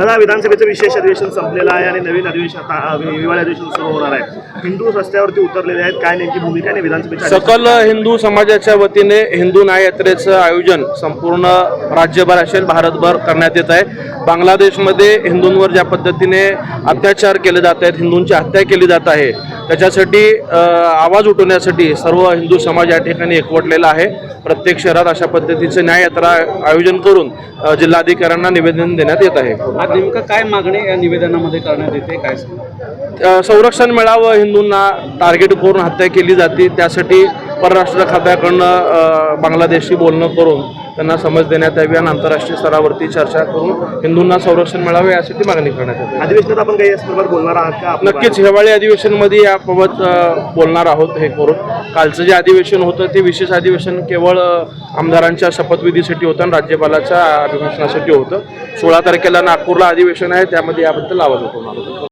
दादा विधानसभेचं विशेष अधिवेशन संपलेलं आहे आणि नवीन अधिवेशन आता हिवाळी अधिवेशन सुरू होणार आहे. हिंदू रस्त्यावरती उतरलेले आहेत. काय नेमकी भूमिका आणि विधानसभेच्या सकल हिंदू समाजाच्या वतीने हिंदू न्याय यात्रेचं आयोजन संपूर्ण राज्यभर असेल भारतभर करण्यात येत आहे. बांगलादेशमध्ये हिंदूंवर ज्या पद्धतीने अत्याचार केले जात आहेत हिंदूंची हत्या केली जात आहे त्याच्यासाठी आवाज उठवण्यासाठी सर्व हिंदू समाज या ठिकाणी एकवटलेला आहे. प्रत्येक शहरात अशा पद्धतीचं न्याय यात्रा आयोजन करून जिल्हाधिकाऱ्यांना निवेदन देण्यात येत आहे. आज नेमकं काय मागणी या निवेदनामध्ये करण्यात येते काय संरक्षण मिळावं हिंदूंना टार्गेट करून हत्या केली जाते. त्यासाठी परराष्ट्र खात्याकडनं अ, बांगलादेशशी बोलणं करून त्यांना समज देण्यात यावी आणि आंतरराष्ट्रीय स्तरावरती चर्चा करून हिंदूंना संरक्षण मिळावे यासाठी मागणी करण्यात येते. अधिवेशनात आपण काही या संदर्भात बोलणार आहात का? नक्कीच हिवाळी अधिवेशनमध्ये याबाबत बोलणार आहोत हे करून. कालचं जे अधिवेशन होतं ते विशेष अधिवेशन केवळ आमदारांच्या शपथविधीसाठी होतं आणि राज्यपालाच्या अभिभाषणासाठी होतं. सोळा तारखेला नागपूरला अधिवेशन आहे त्यामध्ये याबद्दल आवाज उठवणार होतो